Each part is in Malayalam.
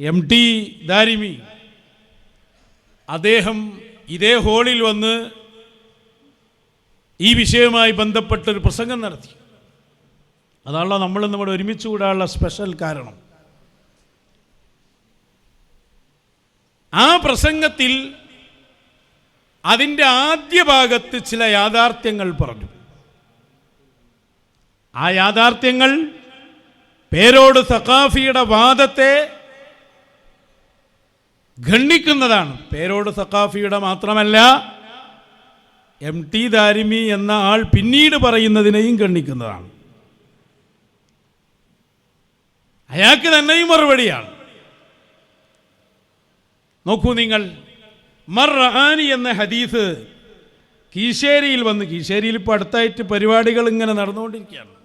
M T Darimi. അദ്ദേഹം ഇതേ ഹോളിൽ വന്ന് ഈ വിഷയവുമായി ബന്ധപ്പെട്ടൊരു പ്രസംഗം നടത്തി. അതാണല്ലോ നമ്മൾ നമ്മുടെ ഒരുമിച്ച് കൂടാനുള്ള സ്പെഷ്യൽ കാരണം. ആ പ്രസംഗത്തിൽ അതിന്റെ ആദ്യ ഭാഗത്ത് ചില യാഥാർത്ഥ്യങ്ങൾ പറഞ്ഞു. ആ യാഥാർത്ഥ്യങ്ങൾ പേരോട് സഖാഫിയുടെ വാദത്തെ ഖണ്ഡിക്കുന്നതാണ്. പേരോട് സഖാഫിയുടെ മാത്രമല്ല എം ടി ദാരിമി എന്ന ആൾ പിന്നീട് പറയുന്നതിനെയും ഖണ്ഡിക്കുന്നതാണ്. അയാൾക്ക് തന്നെയും മറുപടിയാണ്. നോക്കൂ നിങ്ങൾ മർ എന്ന ഹദീസ് കീശേരിയിൽ വന്ന് കീശേരിയിൽ ഇപ്പോൾ അടുത്തായിട്ട് പരിപാടികൾ ഇങ്ങനെ നടന്നുകൊണ്ടിരിക്കുകയാണ്.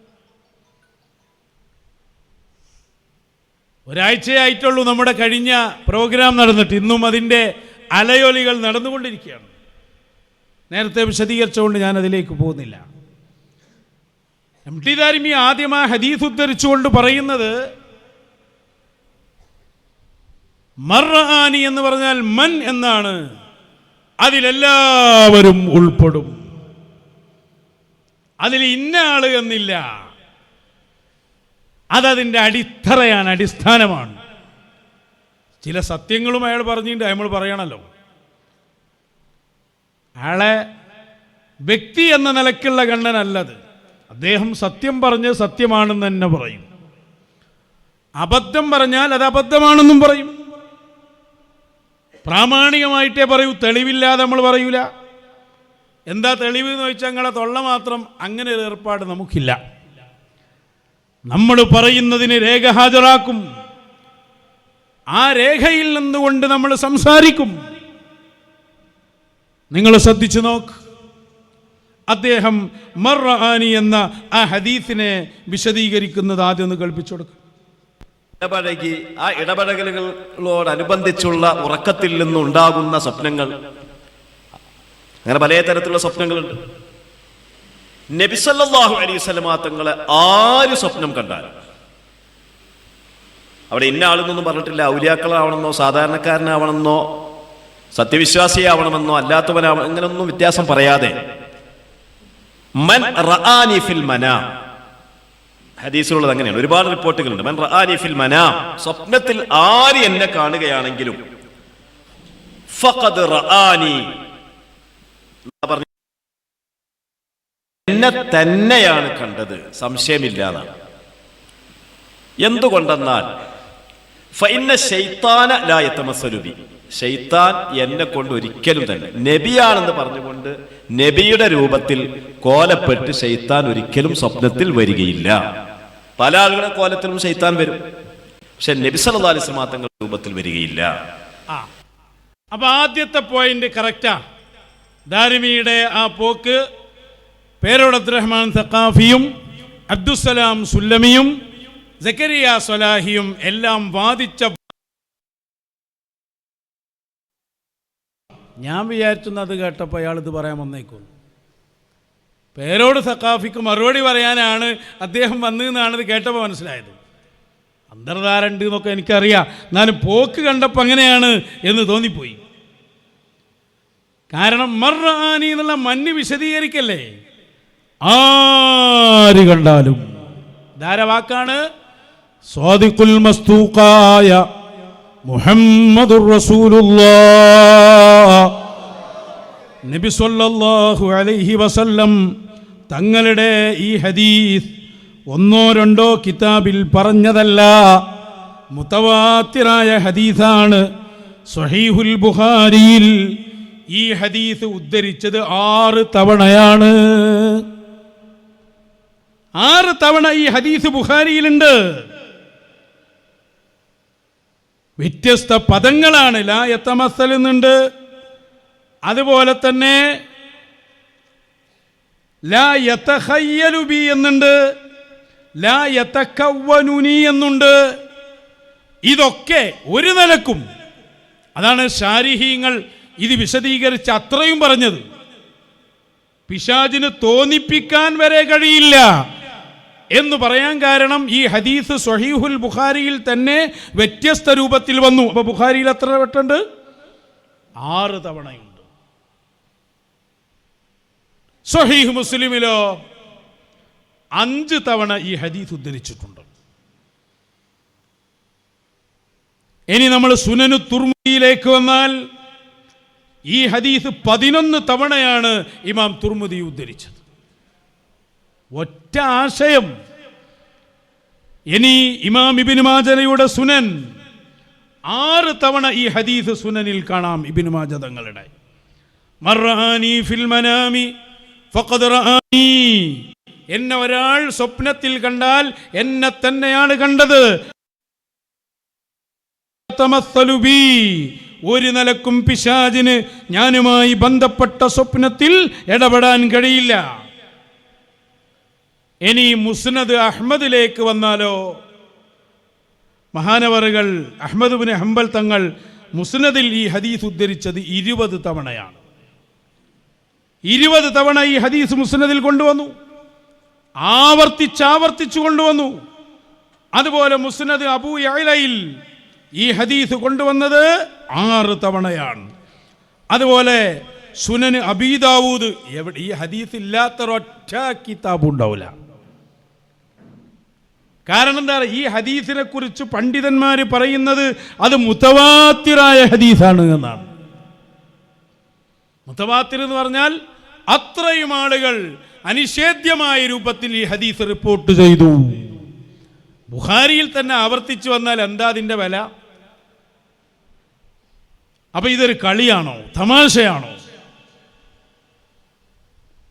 ഒരാഴ്ചയായിട്ടുള്ളൂ നമ്മുടെ കഴിഞ്ഞ പ്രോഗ്രാം നടന്നിട്ട്. ഇന്നും അതിന്റെ അലയൊലികൾ നടന്നുകൊണ്ടിരിക്കുകയാണ്. നേരത്തെ വിശദീകരിച്ചുകൊണ്ട് ഞാൻ അതിലേക്ക് പോകുന്നില്ല. എം ടി ദാരിമി ആദ്യമായി ഹദീസ് ഉദ്ധരിച്ചുകൊണ്ട് പറയുന്നത് മറാനി എന്ന് പറഞ്ഞാൽ മൻ എന്നാണ്. അതിലെല്ലാവരും ഉൾപ്പെടും. അതിൽ ഇന്ന ആൾ എന്നില്ല. അതതിന്റെ അടിത്തറയാണ് അടിസ്ഥാനമാണ്. ചില സത്യങ്ങളും അയാൾ പറഞ്ഞിട്ടുണ്ട് നമ്മൾ പറയണല്ലോ. അയാളെ വ്യക്തി എന്ന നിലക്കുള്ള ഗണ്ണനല്ലത്. അദ്ദേഹം സത്യം പറഞ്ഞ് സത്യമാണെന്ന് തന്നെ പറയും. അബദ്ധം പറഞ്ഞാൽ അത് അബദ്ധമാണെന്നും പറയും. പ്രാമാണികമായിട്ടേ പറയൂ തെളിവില്ലാതെ നമ്മൾ പറയൂല. എന്താ തെളിവ് എന്ന് ചോദിച്ചാൽ ഞങ്ങളെ തൊള്ള മാത്രം അങ്ങനെ ഒരു ഏർപ്പാട് നമുക്കില്ല. നമ്മൾ പറയുന്നതിന് രേഖ ഹാജരാക്കും. ആ രേഖയിൽ നിന്നുകൊണ്ട് നമ്മൾ സംസാരിക്കും. നിങ്ങൾ ശ്രദ്ധിച്ചു നോക്ക്. അദ്ദേഹം മർആനി എന്ന ആ ഹദീസിനെ വിശദീകരിക്കുന്നത് ആദ്യം ഒന്ന് കൽപ്പിച്ചുകൊടുക്കും ഇടപഴകി ആ ഇടപഴകലുകളോടനുബന്ധിച്ചുള്ള ഉറക്കത്തിൽ നിന്നുണ്ടാകുന്ന സ്വപ്നങ്ങൾ. അങ്ങനെ പല തരത്തിലുള്ള സ്വപ്നങ്ങളുണ്ട്. നബിസല്ലാഹു അലൈഹി സ്വലമാ തങ്ങളെ ആര് സ്വപ്നം കണ്ടാലും. അവിടെ ഇന്ന ആളെന്നൊന്നും പറഞ്ഞിട്ടില്ല. ഔലിയാക്കളാവണമെന്നോ സാധാരണക്കാരനാവണമെന്നോ സത്യവിശ്വാസിയാവണമെന്നോ അല്ലാത്തവനാവണം ഇങ്ങനൊന്നും വ്യത്യാസം പറയാതെ. മൻ ഫിൽ മനാ. ഹദീസിലുള്ളത് അങ്ങനെയാണ്. ഒരുപാട് റിപ്പോർട്ടുകളുണ്ട്. മൻ റആനി ഫിൽ മനാ. സ്വപ്നത്തിൽ ആര് എന്നെ കാണുകയാണെങ്കിലും. ഫഖദ് എന്നാ പറഞ്ഞ- എന്നെ തന്നെയാണ് കണ്ടത്. സംശയമില്ലാതെ എന്തുകൊണ്ടെന്നാൽ ഫഇന്ന ശൈത്താന ലാ യതമസ്സലു ശൈത്താൻ എന്നെ കൊണ്ട് ഒരിക്കലും തന്നെ നബിയാണെന്ന് പറഞ്ഞുകൊണ്ട് നബിയുടെ രൂപത്തിൽ കോലപ്പെട്ട് ശൈത്താൻ ഒരിക്കലും സ്വപ്നത്തിൽ വരികയില്ല. പല ആളുകളുടെ കോലത്തിലും ശൈത്താൻ വരും. പക്ഷെ നബി സലിസ് വസല്ലം തങ്ങളുടെ രൂപത്തിൽ വരികയില്ല. അപ്പൊ ആദ്യത്തെ പോയിന്റ് കറക്റ്റാ ദാരിമിയുടെ ആ പോക്ക് പേരോട് അബ്ദുറഹ്മാൻ സഖാഫിയും അബ്ദുസലാം സുല്ലമിയും സക്കരിയ സലാഹിയും എല്ലാം വാദിച്ച ഞാൻ വിചാരിച്ചെന്ന് അത് കേട്ടപ്പോൾ അയാൾ ഇത് പറയാൻ വന്നേക്കും. പേരോട് സഖാഫിക്ക് മറുപടി പറയാനാണ് അദ്ദേഹം വന്നതെന്നാണ് ഇത് കേട്ടപ്പോൾ മനസ്സിലായത്. അന്തർധാരണ്ട് എന്നൊക്കെ എനിക്കറിയാം. എന്നാലും പോക്ക് കണ്ടപ്പോൾ അങ്ങനെയാണ് എന്ന് തോന്നിപ്പോയി. കാരണം മർറാനി എന്നുള്ള മഞ്ഞ് വിശദീകരിക്കല്ലേ? ആര് കണ്ടാലും. ധാരവാക്കാണ് സ്വാദിഖുൽ മസ്തൂക്കായ മുഹമ്മദുർ റസൂലുള്ളാഹ് നബി സല്ലല്ലാഹു അലൈഹി വസല്ലം തങ്ങളുടെ ഈ ഹദീസ് ഒന്നോ രണ്ടോ കിതാബിൽ പറഞ്ഞതല്ല. മുത്തവാത്തിറായ ഹദീസാണ് സഹീഹുൽ ബുഖാരിയിൽ ഈ ഹദീസ് ഉദ്ധരിച്ചത് ആറ് തവണയാണ്. ആറ് തവണ ഈ ഹദീസ് ബുഖാരിയിലുണ്ട്. വ്യത്യസ്ത പദങ്ങളാണ്. ലാ യത്തമസൽ എന്നുണ്ട് അതുപോലെ തന്നെ ലാ യത്തഹയ്യലുബി എന്നുണ്ട്. ലാ യതക്കവ്വനുനി എന്നുണ്ട്. ഇതൊക്കെ ഒരു നിലക്കും. അതാണ് ശാരിഹീങ്ങൾ ഇത് വിശദീകരിച്ച് അത്രയും പറഞ്ഞത്. പിശാചിന് തോന്നിപ്പിക്കാൻ വരെ കഴിയില്ല. എന്ന് പറയാൻ കാരണം ഈ ഹദീസ് സൊഹീഹുൽ ബുഖാരിയിൽ തന്നെ വ്യത്യസ്ത രൂപത്തിൽ വന്നു. അപ്പൊ ബുഖാരിയിൽ എത്ര വട്ടുണ്ട്? ആറ് തവണയുണ്ട്. സൊഹീഹ് മുസ്ലിമിലോ അഞ്ച് തവണ ഈ ഹദീസ് ഉദ്ധരിച്ചിട്ടുണ്ട്. ഇനി നമ്മൾ സുനനു തുർമുദിയിലേക്ക് വന്നാൽ ഈ ഹദീസ് പതിനൊന്ന് തവണയാണ് ഇമാം തുർമുദി ഉദ്ധരിച്ചത്. ഒറ്റ ആശയം ഇനി ഇമാം ഇബിൻ മാജനയുടെ സുനൻ. ആറ് തവണ ഈ ഹദീസ് സുനനിൽ കാണാം ഇബിൻ മാജ തങ്ങളുടെ. എന്നെ ഒരാൾ സ്വപ്നത്തിൽ കണ്ടാൽ എന്നെ തന്നെയാണ് കണ്ടത്. ഒരു നിലക്കും പിശാജിന് ഞാനുമായി ബന്ധപ്പെട്ട സ്വപ്നത്തിൽ ഇടപെടാൻ കഴിയില്ല. ഇനി മുസ്നദ് അഹമ്മദിലേക്ക് വന്നാലോ? മഹാനവറുകൾ അഹമ്മദ് ബിൻ ഹംബൽ തങ്ങൾ മുസ്നദിൽ ഈ ഹദീസ് ഉദ്ധരിച്ചത് ഇരുപത് തവണയാണ്. ഇരുപത് തവണ ഈ ഹദീസ് മുസ്നദിൽ കൊണ്ടുവന്നു. ആവർത്തിച്ചാവർത്തിച്ചു കൊണ്ടുവന്നു. അതുപോലെ മുസ്നദ് അബൂ യഅലയിൽ ഈ ഹദീസ് കൊണ്ടുവന്നത് ആറ് തവണയാണ്. അതുപോലെ സുനന് അബീദാവൂദ് എവിടെ ഈ ഹദീസ് ഇല്ലാത്തൊരൊറ്റ കിതാബ് ഉണ്ടാവില്ല കാരണം എന്താ പറയുക ഈ ഹദീസിനെ കുറിച്ച് പണ്ഡിതന്മാർ പറയുന്നത് അത് മുത്തവാത്തിറായ ഹദീസാണ് എന്നാണ്. മുത്തവാത്തിർ എന്ന് പറഞ്ഞാൽ അത്രയും ആളുകൾ അനിഷേധ്യമായ രൂപത്തിൽ ഈ ഹദീസ് റിപ്പോർട്ട് ചെയ്തു. ബുഹാരിയിൽ തന്നെ ആവർത്തിച്ചു വന്നാൽ എന്താ അതിന്റെ വില? അപ്പൊ ഇതൊരു കളിയാണോ? തമാശയാണോ?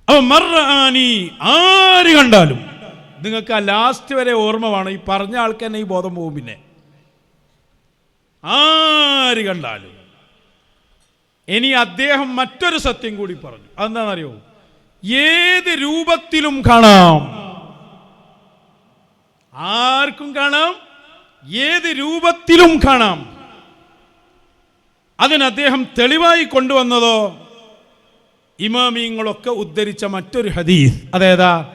അപ്പൊ മറാനി ആര് കണ്ടാലും നിങ്ങൾക്ക് ആ ലാസ്റ്റ് വരെ ഓർമ്മ വേണം ഈ പറഞ്ഞ ആൾക്ക് തന്നെ ഈ ബോധം പോകും പിന്നെ. ആര് കണ്ടാലും. ഇനി അദ്ദേഹം മറ്റൊരു സത്യം കൂടി പറഞ്ഞു. അതെന്താണെന്നറിയോ? ഏത് രൂപത്തിലും കാണാം. ആർക്കും കാണാം ഏത് രൂപത്തിലും കാണാം. അതിന് അദ്ദേഹം തെളിവായി കൊണ്ടുവന്നതോ? ഇമാമിയങ്ങളൊക്കെ ഉദ്ധരിച്ച മറ്റൊരു ഹദീസ്. അതേതാ?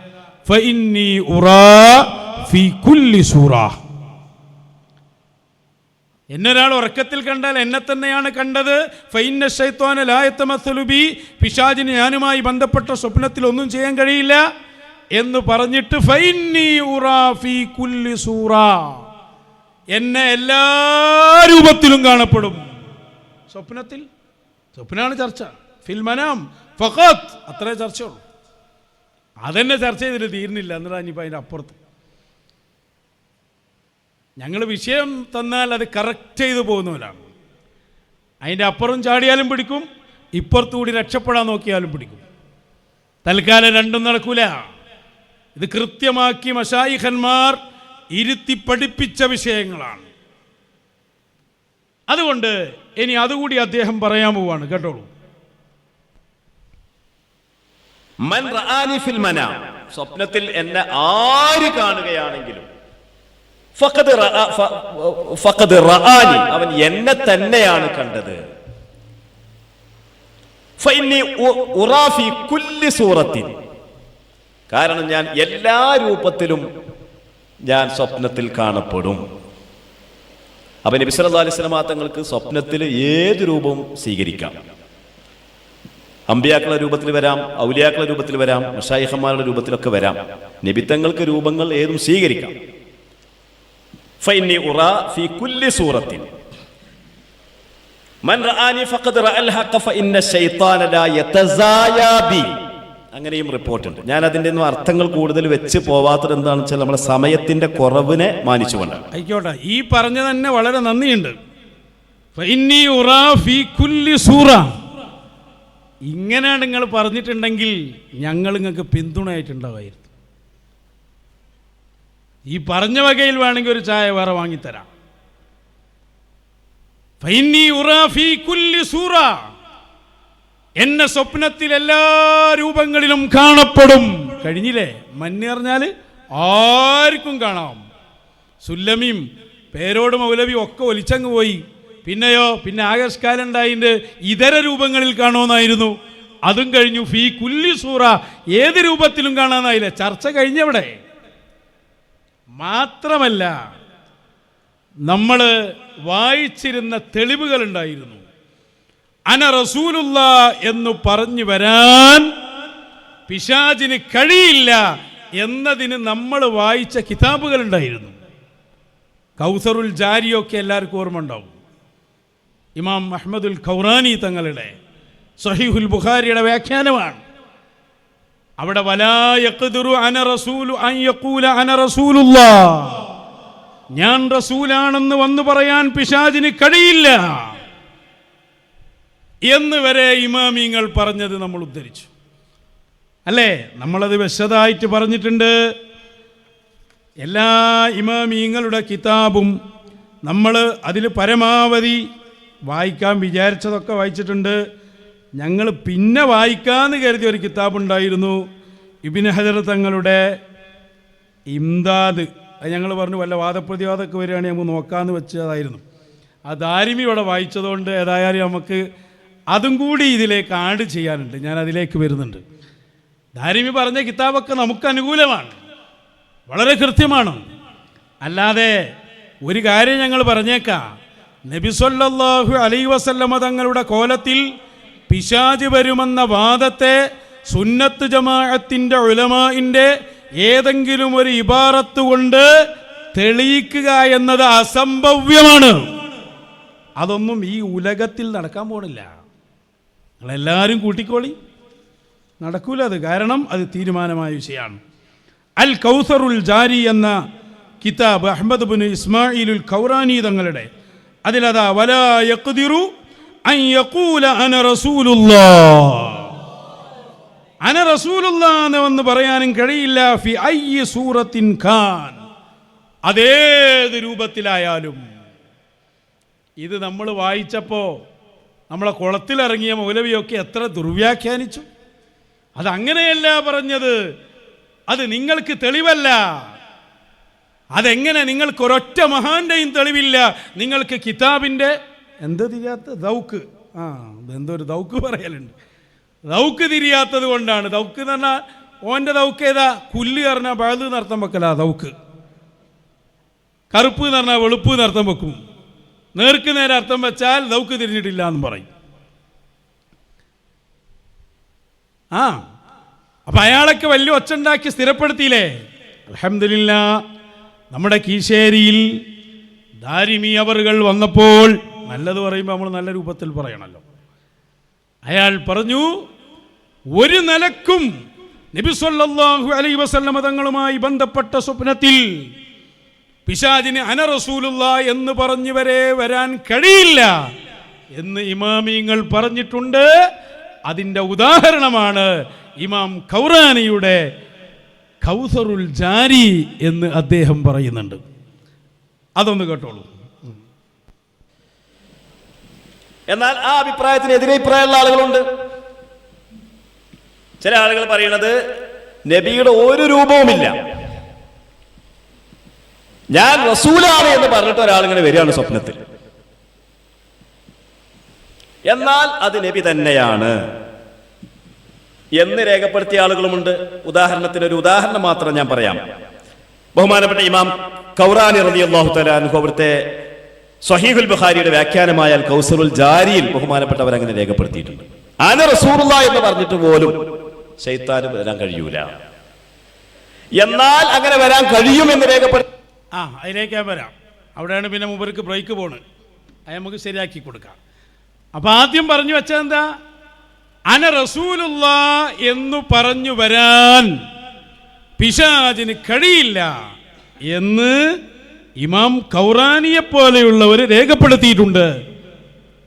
എന്നൊരാൾ ഉറക്കത്തിൽ കണ്ടാൽ എന്നെ തന്നെയാണ് കണ്ടത്. ഫൈന്ന ശൈത്വാന ലായത്തമസലുബി പിശാജിന് ഞാനുമായി ബന്ധപ്പെട്ട സ്വപ്നത്തിൽ ഒന്നും ചെയ്യാൻ കഴിയില്ല എന്ന് പറഞ്ഞിട്ട് എന്നെ എല്ലാ രൂപത്തിലും കാണപ്പെടും. സ്വപ്നത്തിൽ? സ്വപ്നമാണ് ചർച്ച. ഫിൽമനാം ഫഖത്ത് അത്രേ ചർച്ചയുള്ളൂ. അതെന്നെ ചർച്ച ചെയ്തിട്ട് തീരുന്നില്ല. എന്നിട്ടാ ഇനിയിപ്പോൾ അതിന്റെ അപ്പുറത്ത്. ഞങ്ങൾ വിഷയം തന്നാൽ അത് കറക്റ്റ് ചെയ്തു പോകുന്നവരാണ്. അതിന്റെ അപ്പുറം ചാടിയാലും പിടിക്കും ഇപ്പുറത്തുകൂടി രക്ഷപ്പെടാൻ നോക്കിയാലും പിടിക്കും. തൽക്കാലം രണ്ടും നടക്കൂല. ഇത് കൃത്യമാക്കി മഷായിഖന്മാർ ഇരുത്തി പഠിപ്പിച്ച വിഷയങ്ങളാണ്. അതുകൊണ്ട് ഇനി അതുകൂടി അദ്ദേഹം പറയാൻ പോവാണ്. കേട്ടോളൂ. മൻ റആനി ഫിൽ മനാം. സ്വപ്നത്തിൽ എന്നെ ആര് കാണുകയാണെങ്കിലും. ഫഖദ് ഫഖദ് അവൻ എന്നെ തന്നെയാണ് കണ്ടത്. കുല്ലി സൂറത്തിൻ. കാരണം ഞാൻ എല്ലാ രൂപത്തിലും ഞാൻ സ്വപ്നത്തിൽ കാണപ്പെടും. അപ്പൊ നബി സല്ലല്ലാഹു അലൈഹി തങ്ങൾക്ക് സ്വപ്നത്തിൽ ഏത് രൂപവും സ്വീകരിക്കാം. അമ്പിയാക്കളുടെ രൂപത്തിൽ വരാം ഔലിയാക്കളുടെ രൂപത്തിൽ വരാം മഷായിഹന്മാരുടെ രൂപത്തിലൊക്കെ വരാം. നിബിത്തങ്ങൾക്ക് രൂപങ്ങൾ ഏതും സ്വീകരിക്കാം. ഫൈനി ഉറ ഫി കുല്ലി മൻ ഹഖ ഫഇന്ന ലാ അങ്ങനെയും റിപ്പോർട്ടുണ്ട് ഞാൻ അതിന്റെ ഒന്നും അർത്ഥങ്ങൾ കൂടുതൽ വെച്ച് പോവാത്തത് എന്താണെന്ന് വെച്ചാൽ നമ്മുടെ സമയത്തിന്റെ കുറവിനെ മാനിച്ചുകൊണ്ടാണ് ആയിക്കോട്ടെ ഈ പറഞ്ഞ തന്നെ വളരെ നന്ദിയുണ്ട്. ഫഇന്നി ഉറാ ഫീ കുല്ലി സൂറ. ഇങ്ങനെയാണ് നിങ്ങൾ പറഞ്ഞിട്ടുണ്ടെങ്കിൽ ഞങ്ങൾ നിങ്ങൾക്ക് പിന്തുണയായിട്ടുണ്ടാവായിരുന്നു ഈ പറഞ്ഞ വകയിൽ വേണമെങ്കിൽ ഒരു ചായ വേറെ വാങ്ങിത്തരാം. സൂറ. എന്നെ സ്വപ്നത്തിൽ എല്ലാ രൂപങ്ങളിലും കാണപ്പെടും. കഴിഞ്ഞില്ലേ? മഞ്ഞ് പറഞ്ഞാൽ ആർക്കും കാണാം. സുല്ലമിയും പേരോട് മൗലവിയും ഒക്കെ ഒലിച്ചങ്ങ് പോയി. പിന്നെയോ പിന്നെ ആകസ്കാലം ഉണ്ടായിണ്ട് ഇതര രൂപങ്ങളിൽ കാണുമെന്നായിരുന്നു. അതും കഴിഞ്ഞു ഫീ കുല്ലി സൂറ ഏത് രൂപത്തിലും കാണാനായില്ല. ചർച്ച കഴിഞ്ഞവിടെ. മാത്രമല്ല നമ്മൾ വായിച്ചിരുന്ന തെളിവുകൾ ഉണ്ടായിരുന്നു അന റസൂലുള്ള എന്ന് പറഞ്ഞു വരാൻ പിശാചിന് കഴിയില്ല എന്നതിന് നമ്മൾ വായിച്ച കിതാബുകൾ ഉണ്ടായിരുന്നു കൗസറുൽ ജാരിയൊക്കെ എല്ലാവർക്കും ഓർമ്മ ഉണ്ടാവും ഇമാം അഹമ്മദുൽ ഖൗറാനി തങ്ങളുടെ സഹീഹുൽ ബുഖാരിയുടെ വ്യാഖ്യാനമാണ്. അവിടെ ഞാൻ റസൂലാണെന്ന് വന്നു പറയാൻ പിശാചിന് കഴിയില്ല. എന്ന് വരെ ഇമാമിങ്ങൾ പറഞ്ഞത് നമ്മൾ ഉദ്ധരിച്ചു. അല്ലേ? നമ്മളത് വിശദമായിട്ട് പറഞ്ഞിട്ടുണ്ട്. എല്ലാ ഇമാമിങ്ങളുടെ കിതാബും നമ്മൾ അതിൽ പരമാവധി വായിക്കാൻ വിചാരിച്ചതൊക്കെ വായിച്ചിട്ടുണ്ട്. ഞങ്ങൾ പിന്നെ വായിക്കാമെന്ന് കരുതിയ ഒരു കിതാബുണ്ടായിരുന്നു. ഇബിന് ഹജർ തങ്ങളുടെ ഇംദാദ്. അത് ഞങ്ങൾ പറഞ്ഞു വല്ല വാദപ്രതിവാദമൊക്കെ വരികയാണെങ്കിൽ നമുക്ക് നോക്കാമെന്ന് വെച്ചതായിരുന്നു. ആ ദാരിമി ഇവിടെ വായിച്ചതുകൊണ്ട് ഏതായാലും നമുക്ക് അതും കൂടി ഇതിലേക്ക് ആഡ് ചെയ്യാനുണ്ട്. ഞാൻ അതിലേക്ക് വരുന്നുണ്ട്. ദാരിമി പറഞ്ഞ കിതാബൊക്കെ നമുക്ക് അനുകൂലമാണ്. വളരെ കൃത്യമാണ്. അല്ലാതെ ഒരു കാര്യം ഞങ്ങൾ പറഞ്ഞേക്കാം. നബിസൊല്ലാഹു അലൈ വസല്ലമ തങ്ങളുടെ കോലത്തിൽ പിശാജ് വരുമെന്ന വാദത്തെ സുന്നത്ത് ജമാഅത്തിന്റെ ഉലമാന്റെ ഏതെങ്കിലും ഒരു ഇബാറത്ത് കൊണ്ട് തെളിയിക്കുക എന്നത് അസംഭവ്യമാണ്. അതൊന്നും ഈ ഉലകത്തിൽ നടക്കാൻ പോണില്ല. നിങ്ങളെല്ലാവരും കൂട്ടിക്കോളി. നടക്കൂല അത്. കാരണം അത് തീരുമാനമായ വിഷയമാണ്. അൽ കൗസറുൽ ജാരി എന്ന കിതാബ് അഹമ്മദ് ബിൻ ഇസ്മായിലുൽ ഖൗറാനി തങ്ങളുടെ അതിലതാ വലാ യഖ്ദിറു അൻ യഖൂല അന റസൂലുള്ളാ. എന്ന് പറയാനും കഴിയില്ല. ഫി അയ്യ സൂറത്തിൻ ഖാൻ. അതേത് രൂപത്തിലായാലും. ഇത് നമ്മൾ വായിച്ചപ്പോൾ നമ്മളെ കുളത്തിലിറങ്ങിയ മൗലവിയൊക്കെ എത്ര ദുർവ്യാഖ്യാനിച്ചു. അതങ്ങനെയല്ല പറഞ്ഞത്. അത് നിങ്ങൾക്ക് തെളിവല്ല. അതെങ്ങനെ നിങ്ങൾക്ക് ഒരൊറ്റ മഹാന്റെയും തെളിവില്ല? നിങ്ങൾക്ക് കിതാബിന്റെ എന്ത് തിരിയാത്ത? ദൗക്ക്. ആ എന്തോ ഒരു ദൗക്ക് പറയലുണ്ട്. ദൗക്ക് തിരിയാത്തത് കൊണ്ടാണ്. ദൗക്ക് എന്ന് പറഞ്ഞാൽ ഓന്റെ ദൗക്ക് ഏതാ? കുല്ല് പറഞ്ഞാൽ പഴുത് നർത്തം വെക്കല ദൗക്ക്. കറുപ്പ് എന്ന് പറഞ്ഞാൽ വെളുപ്പ് നർത്തം വെക്കും. നേർക്ക് നേരെ അർത്ഥം വെച്ചാൽ ദൗക്ക് തിരിഞ്ഞിട്ടില്ല എന്ന് പറയും. ആ അപ്പം അയാളൊക്കെ വലിയ ഒച്ചുണ്ടാക്കി സ്ഥിരപ്പെടുത്തിയില്ലേ? അലഹമില്ല നമ്മുടെ കീശേരിയിൽ ദാരിമി അവറുകൾ വന്നപ്പോൾ നല്ലത് പറയുമ്പോൾ നമ്മൾ നല്ല രൂപത്തിൽ പറയണല്ലോ. അയാൾ പറഞ്ഞു ഒരു നിലക്കും നബിസ്വല്ലാഹു അലൈ വസല്ല മതങ്ങളുമായി തങ്ങളുമായി ബന്ധപ്പെട്ട സ്വപ്നത്തിൽ പിശാജിന് അനറസൂലുള്ള എന്ന് പറഞ്ഞു വരെ വരാൻ കഴിയില്ല എന്ന് ഇമാമിങ്ങൾ പറഞ്ഞിട്ടുണ്ട്. അതിന്റെ ഉദാഹരണമാണ് ഇമാം ഖൗറാനിയുടെ ഖൗസറുൽ ജാരി എന്ന് അദ്ദേഹം പറയുന്നുണ്ട്. അതൊന്ന് കേട്ടോളൂ. എന്നാൽ ആ അഭിപ്രായത്തിന് എതിരെ അഭിപ്രായമുള്ള ആളുകളുണ്ട്. ചില ആളുകൾ പറയുന്നത് നബിയുടെ ഒരു രൂപവുമില്ല. ഞാൻ റസൂലാണ് എന്ന് പറഞ്ഞിട്ട് ഒരാളിങ്ങനെ വരികയാണ് സ്വപ്നത്തിൽ. എന്നാൽ അത് നബി തന്നെയാണ്. എന്ന് രേഖപ്പെടുത്തിയ ആളുകളുമുണ്ട്. ഉദാഹരണത്തിന് ഒരു ഉദാഹരണം മാത്രം ഞാൻ പറയാം. ബഹുമാനപ്പെട്ട ഇമാം കൗറാനി റളിയല്ലാഹു അള്ളാഹു അൻഹു അവിടുത്തെ സ്വഹീഹുൽ ബുഖാരിയുടെ വ്യാഖ്യാനമായ കൗസറുൽ ജാരിയിൽ ബഹുമാനപ്പെട്ടവർ അങ്ങനെ രേഖപ്പെടുത്തിയിട്ടുണ്ട്. ആന റസൂലുള്ള എന്ന് പറഞ്ഞിട്ട് പോലും ശൈത്താന് വരാൻ കഴിയൂല. എന്നാൽ അങ്ങനെ വരാൻ കഴിയും എന്ന് രേഖപ്പെടുത്തി ആ അതിലേക്ക് വരാം. അവിടെയാണ് പിന്നെ മുമ്പർക്ക് ബ്രേക്ക് പോണ്. അത് നമുക്ക് ശരിയാക്കി കൊടുക്കാം. അപ്പം ആദ്യം പറഞ്ഞു വെച്ചാൽ എന്താ? അന റസൂലുള്ള എന്ന് പറഞ്ഞു വരാൻ പിശാജിന് കഴിയില്ല എന്ന് ഇമാം കൗറാനിയെ പോലെയുള്ളവർ രേഖപ്പെടുത്തിയിട്ടുണ്ട്.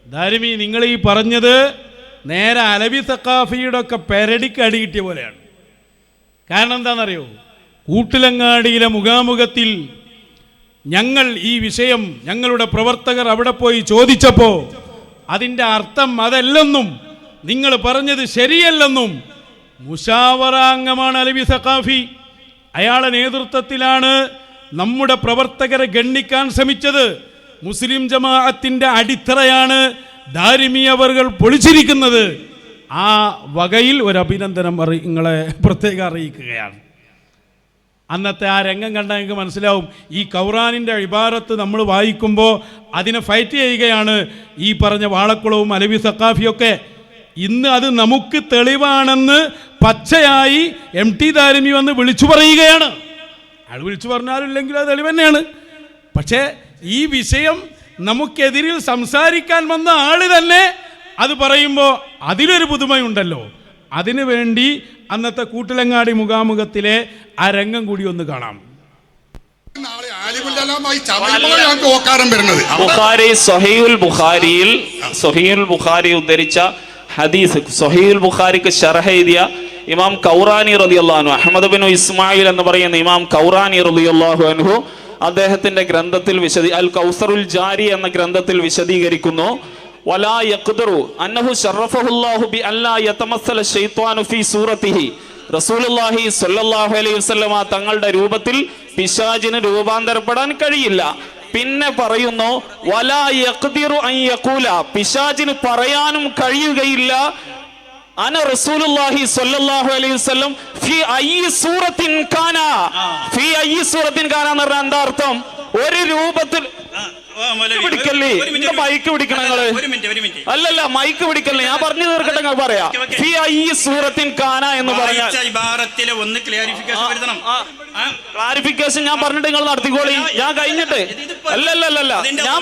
ദാരിമി നിങ്ങൾ ഈ പറഞ്ഞത് നേരെ അലവി സക്കാഫിയുടെ ഒക്കെ പെരടിക്ക് അടി കിട്ടിയ പോലെയാണ്. കാരണം എന്താണെന്നറിയോ? കൂട്ടിലങ്ങാടിയിലെ മുഖാമുഖത്തിൽ ഞങ്ങൾ ഈ വിഷയം ഞങ്ങളുടെ പ്രവർത്തകർ അവിടെ പോയി ചോദിച്ചപ്പോൾ അതിന്റെ അർത്ഥം അതല്ലെന്നും നിങ്ങൾ പറഞ്ഞത് ശരിയല്ലെന്നും മുഷാവറ അംഗമാണ് അലവി സഖാഫി. അയാളെ നേതൃത്വത്തിലാണ് നമ്മുടെ പ്രവർത്തകരെ ഗണ്ണിക്കാൻ ശ്രമിച്ചത്. മുസ്ലിം ജമാഅത്തിന്റെ അടിത്തറയാണ് ദാരിമിയവറുകൾ പൊളിച്ചിരിക്കുന്നത്. ആ വകയിൽ ഒരു അഭിനന്ദനം അറി നിങ്ങളെ പ്രത്യേകം അറിയിക്കുകയാണ്. അന്നത്തെ ആ രംഗം കണ്ടാൽ നിങ്ങൾക്ക് മനസ്സിലാവും. ഈ കൗറാനിന്റെ ഇബാറത്ത് നമ്മൾ വായിക്കുമ്പോൾ അതിനെ ഫൈറ്റ് ചെയ്യുകയാണ് ഈ പറഞ്ഞ വാളക്കുളവും അലവി സക്കാഫിയൊക്കെ ഇന്ന് അത് നമുക്ക് തെളിവാണെന്ന് പച്ചയായി എം ടി ദാരിമി വന്ന് വിളിച്ചു പറയുകയാണ്. അയാൾ വിളിച്ചു പറഞ്ഞാലും ഇല്ലെങ്കിലും അത് തെളിവ് തന്നെയാണ്. പക്ഷേ ഈ വിഷയം നമുക്കെതിരിൽ സംസാരിക്കാൻ വന്ന ആൾ തന്നെ അത് പറയുമ്പോൾ അതിലൊരു പുതുമയുണ്ടല്ലോ. അതിനു വേണ്ടി അന്നത്തെ കൂട്ടിലങ്ങാടി മുഖാമുഖത്തിലെ ആ രംഗം കൂടി ഒന്ന് കാണാം. ബുഖാരി സൊഹീൽ ബുഖാരിയിൽ സൊഹീൽ ബുഖാരി ഉദ്ധരിച്ച ഹദീസ് സൊഹീൽ ബുഖാരിക്ക് എഴുതിയ ഇമാം കൗറാനി റളിയല്ലാഹു അൻഹു അഹമ്മദ് ബിൻ ഇസ്മായിൽ എന്ന് പറയുന്ന ഇമാം കൗറാനി റളിയല്ലാഹു അൻഹു അദ്ദേഹത്തിന്റെ ഗ്രന്ഥത്തിൽ വിശദീ അൽ കൗസറുൽ ജാരി എന്ന ഗ്രന്ഥത്തിൽ വിശദീകരിക്കുന്നു. റസൂലുള്ളാഹി അലൈഹി തങ്ങളുടെ രൂപത്തിൽ പിശാചിന് രൂപാന്തരപ്പെടാൻ കഴിയില്ല. പിന്നെ പറയുന്നു വലാ യഖ്ദിറു അൻ യഖൂല. പിശാചിന് പറയാനും കഴിയുകയില്ല. അന റസൂലുള്ളാഹി സ്വല്ലല്ലാഹു അലൈഹി വസല്ലം ഫി അയ്യി സൂറത്തിൻ കാന. ഫി അയ്യി സൂറത്തിൻ കാന എന്ന് പറഞ്ഞാൽ എന്താ അർത്ഥം? ഒരു രൂപത്തിൽ പിടിക്കല്ലേ? ഒരു മിനിറ്റ്, എന്താ മൈക്ക് പിടിക്കണം നിങ്ങൾ ഒരു മിനിറ്റ് ഒരു മിനിറ്റ്. അല്ലല്ല മൈക്ക് പിടിക്കല്ലേ? ഞാൻ പറഞ്ഞു തീർക്കട്ടെ നിങ്ങൾ പറയാ. സൂറത്തിൻ കാന എന്ന് പറഞ്ഞാൽ ഒന്ന് ക്ലിയറിഫിക്കേഷൻ വരുത്തണം. ക്ലാരിഫിക്കേഷൻ ഞാൻ പറഞ്ഞിട്ട് നിങ്ങൾ നടത്തിക്കോളി. ഞാൻ കഴിഞ്ഞിട്ട്. അല്ലല്ലല്ല അതിന്റെ ഞാൻ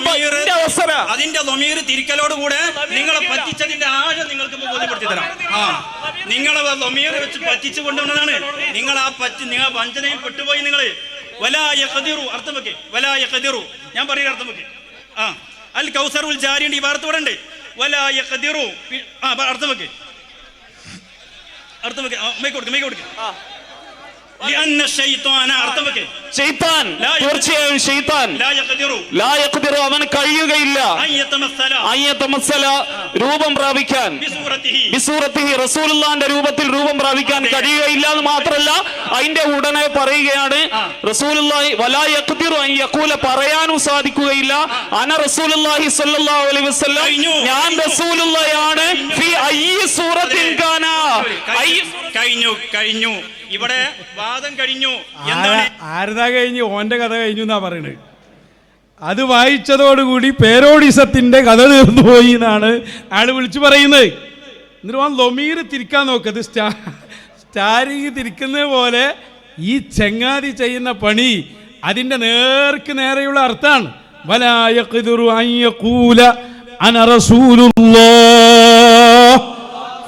അവസര. അതിന്റെ തിരിക്കലോട് കൂടെ നിങ്ങളെ പറ്റിച്ചതിന്റെ ആഴം നിങ്ങൾക്ക് ബോധ്യപ്പെടുത്തി തരാം ആ. നിങ്ങളെ ലൊമീർ വെച്ച് പറ്റിച്ചു കൊണ്ടുവന്നതാണ്. നിങ്ങൾ ആ പറ്റി നിങ്ങൾ വഞ്ചനയിൽ പെട്ടുപോയി നിങ്ങൾ വലായ കതിറു അർത്ഥം വെക്കേ. വലായ കതിറു ഞാൻ പറയുന്ന അർത്ഥം വെക്കേ. ആ. അൽ കൗസറുൽ ജാരിയുടെ ഈ വാർത്ത ഇവിടെ ഉണ്ട്. വലായ കതിറു ആ അർത്ഥം വെക്കേ. അർത്ഥം വെക്കേ. മൈക്ക് കൊടുക്ക് മൈക്ക് കൊടുക്ക്. തീർച്ചയായും ഷെയ്ത്താൻ അവന് കഴിയുകയില്ല. രൂപം പ്രാപിക്കാൻ. റസൂലുള്ളാന്റെ രൂപത്തിൽ രൂപം പ്രാപിക്കാൻ കഴിയുകയില്ല എന്ന് മാത്രമല്ല അതിന്റെ ഉടനെ പറയുകയാണ് റസൂലുള്ളാഹി വലാ യഖ്ദിറു അൻ യഖൂല പറയാനും സാധിക്കുകയില്ല. അന റസൂലുള്ളാഹി സ്വല്ലല്ലാഹു അലൈഹി വസല്ലം ഞാൻ റസൂലുള്ളയാണ്. ഫി അയ്യി സൂറത്തിൻ കാന. അയ്യി കഴിഞ്ഞു. കഴിഞ്ഞു. ഇവിടെ വാദം കഴിഞ്ഞു. ആരതാ കഴിഞ്ഞു? ഓന്റെ കഥ കഴിഞ്ഞു എന്നാ പറയണത് അത് വായിച്ചതോടുകൂടി പേരോഡിസത്തിന്റെ കഥ തീർന്നു പോയി എന്നാണ് ആൾ വിളിച്ചു പറയുന്നത്. എന്നിട്ട് വാ ലൊമീർ തിരിക്കാൻ നോക്കത് സ്റ്റാ സ്റ്റാരിങ് തിരിക്കുന്നത് പോലെ ഈ ചെങ്ങാതി ചെയ്യുന്ന പണി അതിന്റെ നേർക്ക് നേരെയുള്ള അർത്ഥമാണ് ഏത് അൻ യഖൂല അന റസൂലുള്ളാഹ്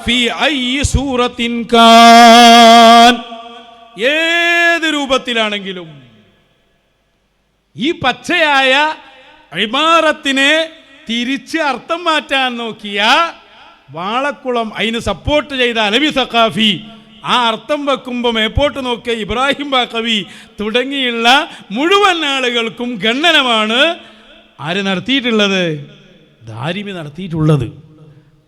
ഫി അയ്യി സൂറത്തിൻ കാൻ ഏത് രൂപത്തിലാണെങ്കിലും ഈ പച്ചയായ ഇമാറത്തിനെ തിരിച്ച് അർത്ഥം മാറ്റാൻ നോക്കിയ വാളക്കുളം അതിന് സപ്പോർട്ട് ചെയ്ത അലവി സഖാഫി ആ അർത്ഥം വെക്കുമ്പോൾ മേപ്പോട്ട് നോക്കിയ ഇബ്രാഹിം ബാക്കവി തുടങ്ങിയുള്ള മുഴുവൻ ആളുകൾക്കും ഖണ്ഡനമാണ് ആര് നടത്തിയിട്ടുള്ളത്? ദാരിമി നടത്തിയിട്ടുള്ളത്.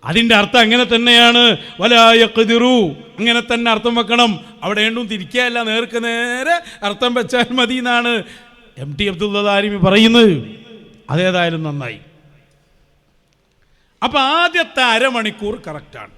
അതിന്റെ അർത്ഥം അങ്ങനെ തന്നെയാണ്. വലായക്കുതിറു അങ്ങനെ തന്നെ അർത്ഥം വെക്കണം. അവിടെ ഏണ്ടും തിരിക്കുകയല്ല നേർക്ക് നേരെ അർത്ഥം വെച്ചാൽ മതി എന്നാണ് എം ടി അബ്ദുള്ള ദാരിമി പറയുന്നത് അതേതായാലും നന്നായി. അപ്പം ആദ്യത്തെ അരമണിക്കൂർ കറക്റ്റാണ്